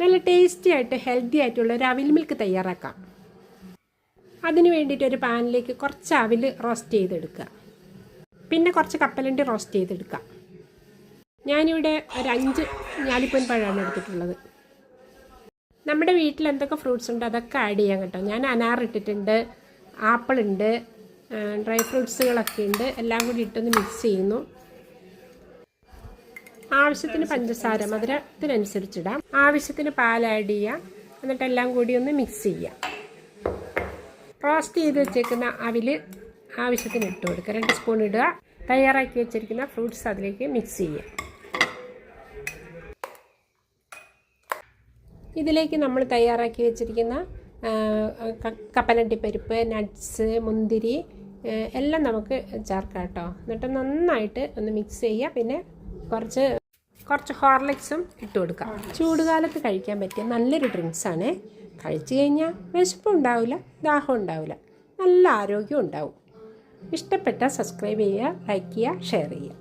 നല്ല ടേസ്റ്റി ആയിട്ട് ഹെൽത്തി ആയിട്ടുള്ള ഒരു അവിൽ മിൽക്ക് തയ്യാറാക്കാം. അതിന് വേണ്ടിയിട്ട് ഒരു പാനിലേക്ക് കുറച്ച് അവിൽ റോസ്റ്റ് ചെയ്തെടുക്കുക. പിന്നെ കുറച്ച് കപ്പലണ്ടി റോസ്റ്റ് ചെയ്തെടുക്കുക. ഞാനിവിടെ ഒരു അഞ്ച് ഞാലിപ്പൂൻ പഴമാണ് എടുത്തിട്ടുള്ളത്. നമ്മുടെ വീട്ടിൽ എന്തൊക്കെ ഫ്രൂട്ട്സ് ഉണ്ട് അതൊക്കെ ആഡ് ചെയ്യാം കേട്ടോ. ഞാൻ അനാർ ഇട്ടിട്ടുണ്ട് ആപ്പിൾ ഉണ്ട് ഡ്രൈ ഫ്രൂട്ട്സുകളൊക്കെ ഉണ്ട്. എല്ലാം കൂടി ഇട്ടൊന്ന് മിക്സ് ചെയ്യുന്നു. ആവശ്യത്തിന് പഞ്ചസാര മധുരത്തിനനുസരിച്ചിടാം. ആവശ്യത്തിന് പാൽ ആഡ് ചെയ്യാം. എന്നിട്ടെല്ലാം കൂടി ഒന്ന് മിക്സ് ചെയ്യാം. റോസ്റ്റ് ചെയ്ത് വെച്ചേക്കുന്ന അവിൽ ആവശ്യത്തിന് ഇട്ട് കൊടുക്കുക. രണ്ട് സ്പൂൺ ഇടുക. തയ്യാറാക്കി വെച്ചിരിക്കുന്ന ഫ്രൂട്ട്സ് അതിലേക്ക് മിക്സ് ചെയ്യുക ഇതിലേക്ക് നമ്മൾ തയ്യാറാക്കി വെച്ചിരിക്കുന്ന കപ്പലണ്ടി പരിപ്പ് നട്ട്സ് മുന്തിരി എല്ലാം നമുക്ക് ചേർക്കാം കേട്ടോ. എന്നിട്ട് നന്നായിട്ട് ഒന്ന് മിക്സ് ചെയ്യുക പിന്നെ കുറച്ച് കുറച്ച് ഹോർലിക്സും ഇട്ട് കൊടുക്കാം. ചൂടുകാലത്ത് കഴിക്കാൻ പറ്റിയ നല്ലൊരു ഡ്രിങ്ക്സാണ് കഴിച്ചു കഴിഞ്ഞാൽ വിശപ്പും ഉണ്ടാവില്ല ദാഹം ഉണ്ടാവില്ല നല്ല ആരോഗ്യവും ഉണ്ടാവും. ഇഷ്ടപ്പെട്ടാൽ സബ്സ്ക്രൈബ് ചെയ്യുക ലൈക്ക് ചെയ്യുക ഷെയർ ചെയ്യുക.